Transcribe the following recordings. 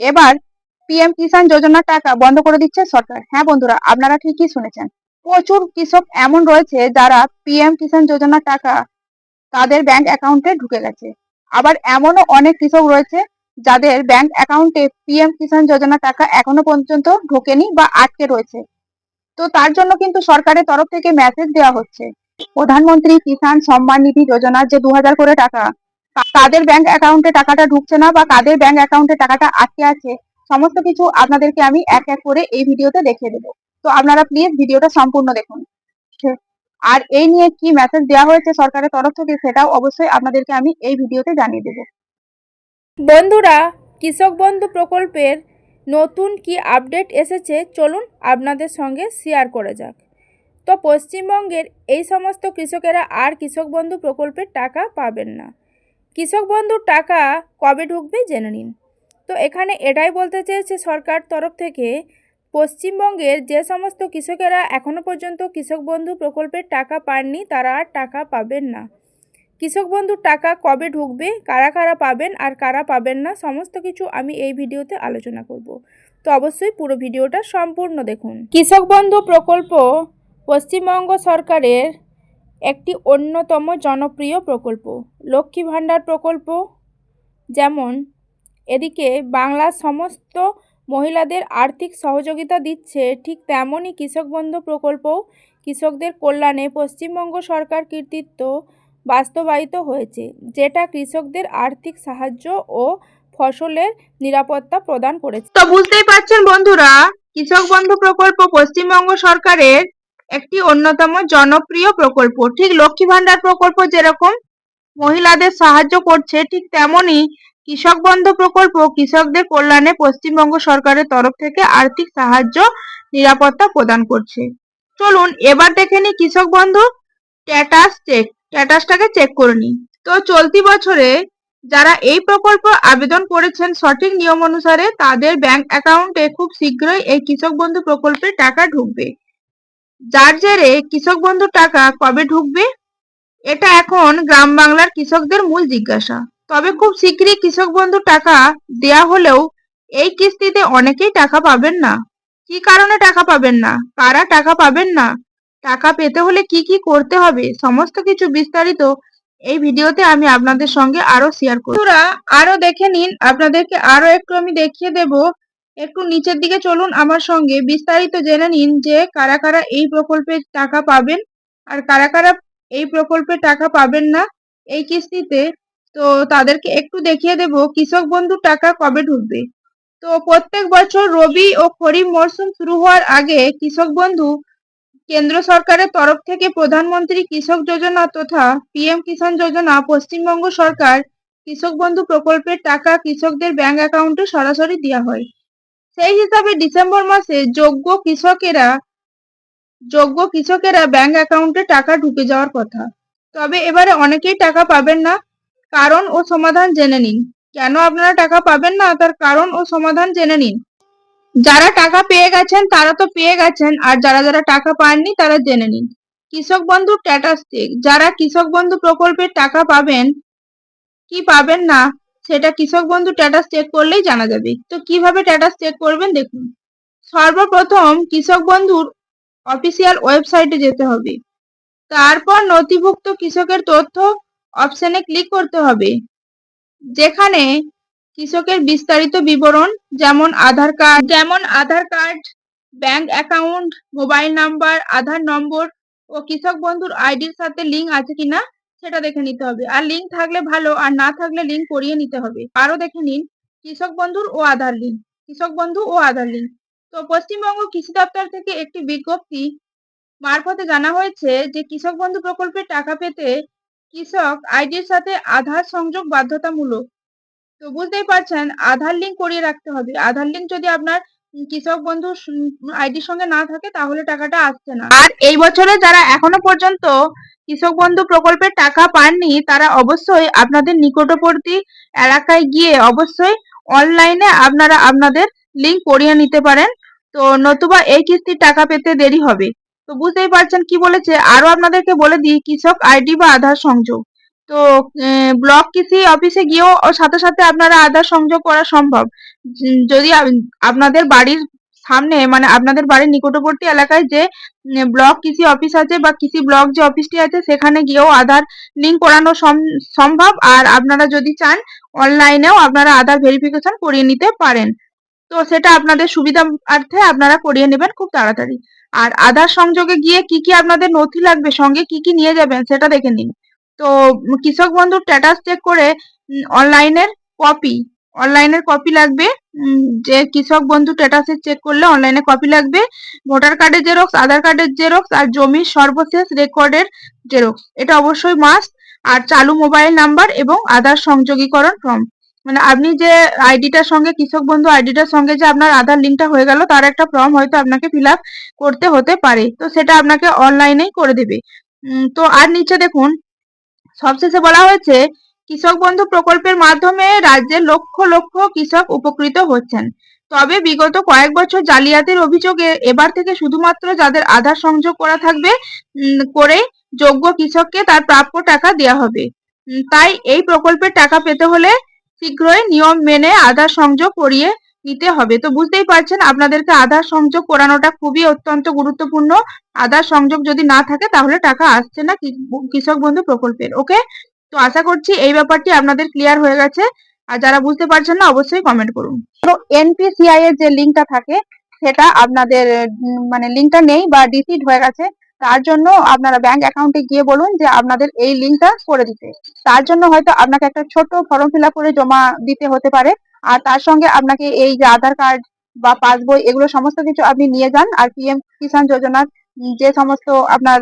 এবার পিএম কিষাণ যোজনার টাকা বন্ধ করে দিচ্ছে সরকার। হ্যাঁ বন্ধুরা, আপনারা ঠিকই শুনেছেন। প্রচুর কৃষক এমন রয়েছে যারা পিএম কিষাণ যোজনার টাকা তাদের ব্যাংক অ্যাকাউন্টে ঢুকে গেছে। আবার এমনও অনেক কৃষক রয়েছে যাদের ব্যাংক অ্যাকাউন্টে পিএম কিষাণ যোজনা টাকা এখনও পর্যন্ত ঢোকেনি বা আটকে রয়েছে। তো তার জন্য কিন্তু সরকারের তরফ থেকে মেসেজ দেওয়া হচ্ছে। প্রধানমন্ত্রী কিষাণ সম্মান নিধি যোজনার যে দু হাজার করে টাকা কাদের ব্যাংক অ্যাকাউন্টে টাকাটা ঢুকছে না বা কাদের ব্যাংক অ্যাকাউন্টে টাকাটা আটকে আছে, সমস্ত কিছু আপনাদেরকে আমি এক এক করে এই ভিডিওতে দেখিয়ে দেবো। তো আপনারা প্লিজ ভিডিওটা সম্পূর্ণ দেখুন। আর এই নিয়ে কি মেসেজ দেওয়া হয়েছে সরকারের তরফ থেকে সেটাও অবশ্যই আপনাদেরকে আমি এই ভিডিওতে জানিয়ে দেবো। বন্ধুরা, কৃষক বন্ধু প্রকল্পের নতুন কি আপডেট এসেছে চলুন আপনাদের সঙ্গে শেয়ার করে যাক। তো পশ্চিমবঙ্গের এই সমস্ত কৃষকেরা আর কৃষক বন্ধু প্রকল্পের টাকা পাবেন না। কৃষক বন্ধুর টাকা কবে ঢুকবে জেনে নিন। তো এখানে এটাই বলতে চেয়েছে সরকার তরফ থেকে, পশ্চিমবঙ্গের যে সমস্ত কৃষকেরা এখনও পর্যন্ত কৃষক বন্ধু প্রকল্পের টাকা পাননি, তারা আর টাকা পাবেন না। কৃষক বন্ধুর টাকা কবে ঢুকবে, কারা কারা পাবেন আর কারা পাবেন না, সমস্ত কিছু আমি এই ভিডিওতে আলোচনা করব। তো অবশ্যই পুরো ভিডিওটা সম্পূর্ণ দেখুন। কৃষক বন্ধু প্রকল্প পশ্চিমবঙ্গ সরকারের একটি অন্যতম জনপ্রিয় প্রকল্প, লক্ষ্মী ভাণ্ডার প্রকল্প। যেমন, এদিকে বাংলার সমস্ত মহিলাদের আর্থিক সহযোগিতা দিচ্ছে ঠিক তেমনই কৃষক বন্ধু প্রকল্পও। কৃষকদের কল্যাণে পশ্চিমবঙ্গ সরকার কৃতিত্ব বাস্তবায়িত হয়েছে, যেটা কৃষকদের আর্থিক সাহায্য ও ফসলের নিরাপত্তা প্রদান করেছে। তো বুঝতেই পারছেন বন্ধুরা, কৃষক বন্ধু প্রকল্প পশ্চিমবঙ্গ সরকারের একটি অন্যতম জনপ্রিয় প্রকল্প। ঠিক লক্ষ্মী ভান্ডার প্রকল্প যেরকম মহিলাদের সাহায্য করছে, ঠিক তেমনি কৃষক বন্ধু প্রকল্প কৃষকদের কল্যাণে পশ্চিমবঙ্গ সরকারের তরফ থেকে আর্থিক সাহায্য, নিরাপত্তা প্রদান করছে। চলুন, এবার দেখে নি কৃষক বন্ধু স্ট্যাটাস চেক, স্ট্যাটাসটাকে চেক করে নি তো চলতি বছরে যারা এই প্রকল্প আবেদন করেছেন সঠিক নিয়ম অনুসারে তাদের ব্যাংক অ্যাকাউন্টে খুব শীঘ্রই এই কৃষক বন্ধু প্রকল্পের টাকা ঢুকবে। যার জেরে কৃষক বন্ধু টাকা কবে ঢুকবে? এটা এখন গ্রাম বাংলার কৃষকদের মূল জিজ্ঞাসা। তবে খুব শীঘ্রই কৃষক বন্ধু টাকা দেয়া হলেও এই কিস্তিতে অনেকেই টাকা পাবেন না। কি কারণে টাকা পাবেন না? কারা টাকা পাবেন না? টাকা পেতে হলে কি কি করতে হবে? সমস্ত কিছু বিস্তারিত এই ভিডিওতে আমি আপনাদের সঙ্গে আরও শেয়ার করব। আরও দেখে নিন। আপনাদেরকে আরও একটু আমি দেখিয়ে দেব একটু নিচের দিকে চলুন আমার সঙ্গে। বিস্তারিত জেনে নিন যে কারা কারা এই প্রকল্পের টাকা পাবেন আর কারা কারা এই প্রকল্পে টাকা পাবেন না এই কিস্তিতে। তো তাদেরকে একটু দেখিয়ে দেব, কৃষক বন্ধু টাকা কবে ঢুকবে? তো প্রত্যেক বছর রবি ও খরিফ মরশুম শুরু হওয়ার আগে কৃষক বন্ধু, কেন্দ্র সরকারের তরফ থেকে প্রধানমন্ত্রী কৃষক যোজনা তথা পিএম কিষাণ যোজনা, পশ্চিমবঙ্গ সরকার কৃষক বন্ধু প্রকল্পের টাকা কৃষকদের ব্যাংক অ্যাকাউন্টে সরাসরি দেওয়া হয়। সেই হিসাবে ডিসেম্বর মাসে যোগ্য কৃষকেরা যোগ্য কৃষকেরা ব্যাংক অ্যাকাউন্টে টাকা ঢুকে যাওয়ার কথা। তবে এবারে অনেকেই টাকা পাবেন না, কারণ ও সমাধান জেনে নিন। কেন আপনারা টাকা পাবেন না? তার কারণ ও সমাধান জেনে নিন। যারা টাকা পেয়ে গেছেন, তারা তো পেয়ে গেছেন, আর যারা যারা টাকা পাননি, তারা জেনে নিন। কৃষক বন্ধু স্ট্যাটাস যারা কৃষক বন্ধু প্রকল্পের টাকা পাবেন, কি পাবেন না সেটা কৃষক বন্ধু স্ট্যাটাস চেক করলেই জানা যাবে। তো কীভাবে স্ট্যাটাস চেক করবেন দেখুন। সর্বপ্রথম কৃষক বন্ধুর অফিসিয়াল ওয়েবসাইটে যেতে হবে। তারপর নথিভুক্ত কৃষকের তথ্য অপশনে ক্লিক করতে হবে। যেখানে কৃষকের বিস্তারিত বিবরণ যেমন আধার কার্ড যেমন Aadhaar card bank account mobile number Aadhaar number ও কৃষক বন্ধুর আইডির সাথে লিঙ্ক আছে কিনা সেটা দেখে নিতে হবে। আর লিঙ্ক থাকলে ভালো, আর না থাকলে লিঙ্ক করিয়ে নিতে হবে। আরও দেখে নিন, কৃষক বন্ধুর ও আধার লিঙ্ক কৃষক বন্ধু ও আধার লিঙ্ক তো পশ্চিমবঙ্গ কৃষি দপ্তর থেকে একটি বিজ্ঞপ্তি মারফতে জানা হয়েছে যে, কৃষক বন্ধু প্রকল্পের টাকা পেতে কৃষক আইডির সাথে আধার সংযোগ বাধ্যতামূলক। তো বুঝতেই পারছেন, আধার লিঙ্ক করিয়ে রাখতে হবে। আধার লিঙ্ক যদি আপনার কৃষক বন্ধু আইডির সঙ্গে না থাকে তাহলে টাকাটা আসছে না। আর এই বছরে যারা এখনও পর্যন্ত কৃষক বন্ধু প্রকল্পের টাকা পাননি, তারা অবশ্যই আপনাদের নিকটবর্তী এলাকায় গিয়ে অবশ্যই অনলাইনে আপনারা আপনাদের লিঙ্ক করিয়ে নিতে পারেন। তো নতুবা এই কিস্তির টাকা পেতে দেরি হবে। তো বুঝতেই পারছেন কি বলেছে? আরও আপনাদেরকে বলে দিই, কৃষক আইডি বা আধার সংযোগ। তো ব্লক কৃষি অফিসে গিয়েও সাথে সাথে আপনারা আধার সংযোগ করা সম্ভব। যদি আপনাদের বাড়ির সামনে মানে আপনাদের বাড়ির নিকটবর্তী এলাকায় যে ব্লক কৃষি অফিস আছে বা কৃষি ব্লক যে অফিসটি আছে, সেখানে গিয়েও আধার লিঙ্ক করানো সম- সম্ভব। আর আপনারা যদি চান, অনলাইনেও আপনারা আধার ভেরিফিকেশন করিয়ে নিতে পারেন। তো, সেটা আপনাদের সুবিধার্থে আপনারা করিয়ে নেবেন খুব তাড়াতাড়ি। আর আধার সংযোগে গিয়ে কি কি আপনাদের নথি লাগবে, সঙ্গে কি কি নিয়ে যাবেন, সেটা দেখে নিন। তো কৃষক বন্ধুর স্ট্যাটাস চেক করে অনলাইনের কপি অনলাইনের কপি লাগবে। যে কৃষক বন্ধু স্ট্যাটাসে চেক করলে অনলাইনে কপি লাগবে। ভোটার কার্ডের জেরক্স আধার কার্ডের জেরক্স আর জমির সর্বশেষ রেকর্ডের জেরক্স এটা অবশ্যই মাস্ট আর চালু মোবাইল নাম্বার এবং আধার সংযোগীকরণ ফর্ম মানে আপনি যে আইডিটার সঙ্গে, কৃষক বন্ধু আইডিটার সঙ্গে যে আপনার আধার লিঙ্কটা হয়ে গেল, তার একটা ফর্ম হয়তো আপনাকে ফিল করতে হতে পারে। তো সেটা আপনাকে অনলাইনেই করে দেবে। তো আর নিচে দেখুন সবশেষে বলা হয়েছে, কৃষক বন্ধু প্রকল্পের মাধ্যমে রাজ্যের লক্ষ লক্ষ কৃষক উপকৃত হচ্ছেন। তবে বিগত কয়েক বছর জালিয়াতির অভিযোগে এবার থেকে শুধুমাত্র যাদের আধার সংযোগ করা থাকবে করে যোগ্য কৃষককে তার প্রাপ্য টাকা দেওয়া হবে। তাই এই প্রকল্পের টাকা পেতে হলে শীঘ্রই নিয়ম মেনে আধার সংযোগ করিয়ে নিতে হবে। তো বুঝতেই পারছেন, আপনাদেরকে আধার সংযোগ করানোটা খুবই অত্যন্ত গুরুত্বপূর্ণ। আধার সংযোগ যদি না থাকে, তাহলে টাকা আসছে না কৃষক বন্ধু প্রকল্পের, ওকে? তো আশা করছি এই ব্যাপারটি আপনাদের ক্লিয়ার হয়ে গেছে। আর যারা বুঝতে পারছেন না, অবশ্যই কমেন্ট করুন। তো এনপিসিআই এর যে লিঙ্কটা থাকে, সেটা আপনাদের মানে লিঙ্কটা নেই বা ডিসিট হয়ে গেছে, তার জন্য আপনারা ব্যাংক অ্যাকাউন্টে গিয়ে বলুন যে আপনাদের এই লিঙ্কটা করে দিতে। তার জন্য হয়তো আপনাকে একটা ছোট ফর্ম ফিল করে জমা দিতে হতে পারে। আর তার সঙ্গে আপনাকে এই যে আধার কার্ড বা পাসবই, এগুলো সমস্ত কিছু আপনি নিয়ে যান। আর পিএম কিষাণ যোজনার যে সমস্ত আপনার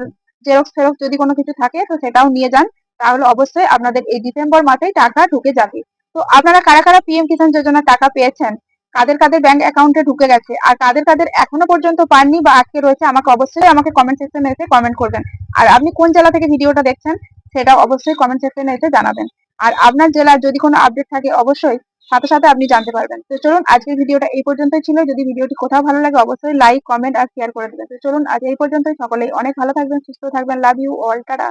জেরক্স ফেরক্স যদি কোনো কিছু থাকে, তো সেটাও নিয়ে যান। তাহলে অবশ্যই আপনাদের এই ডিসেম্বর মাসেই টাকা ঢুকে যাবে। তো আপনারা কারা কারা পিএম কিষাণ যোজনার টাকা পেয়েছেন? কাদের কাদের ব্যাংক অ্যাকাউন্টে ঢুকে গেছে? আর কাদের কাদের এখনও পর্যন্ত পাননি বা আটকে রয়েছে, আমাকে অবশ্যই আমাকে কমেন্ট সেকশনে এসে কমেন্ট করবেন। আর আপনি কোন জেলা থেকে ভিডিওটা দেখছেন, সেটা অবশ্যই কমেন্ট সেকশনে এসে জানাবেন। আর আপনার জেলার যদি কোনো আপডেট থাকে, অবশ্যই সাথে সাথে আপনি জানতে পারবেন। তো চলুন, আজকের ভিডিওটা এই পর্যন্তই ছিল। যদি ভিডিওটি কোথাও ভালো লাগে, অবশ্যই লাইক কমেন্ট আর শেয়ার করে দেবেন। তো চলুন, আজ এই পর্যন্তই। সকলেই অনেক ভালো থাকবেন, সুস্থ থাকবেন। Love you all tata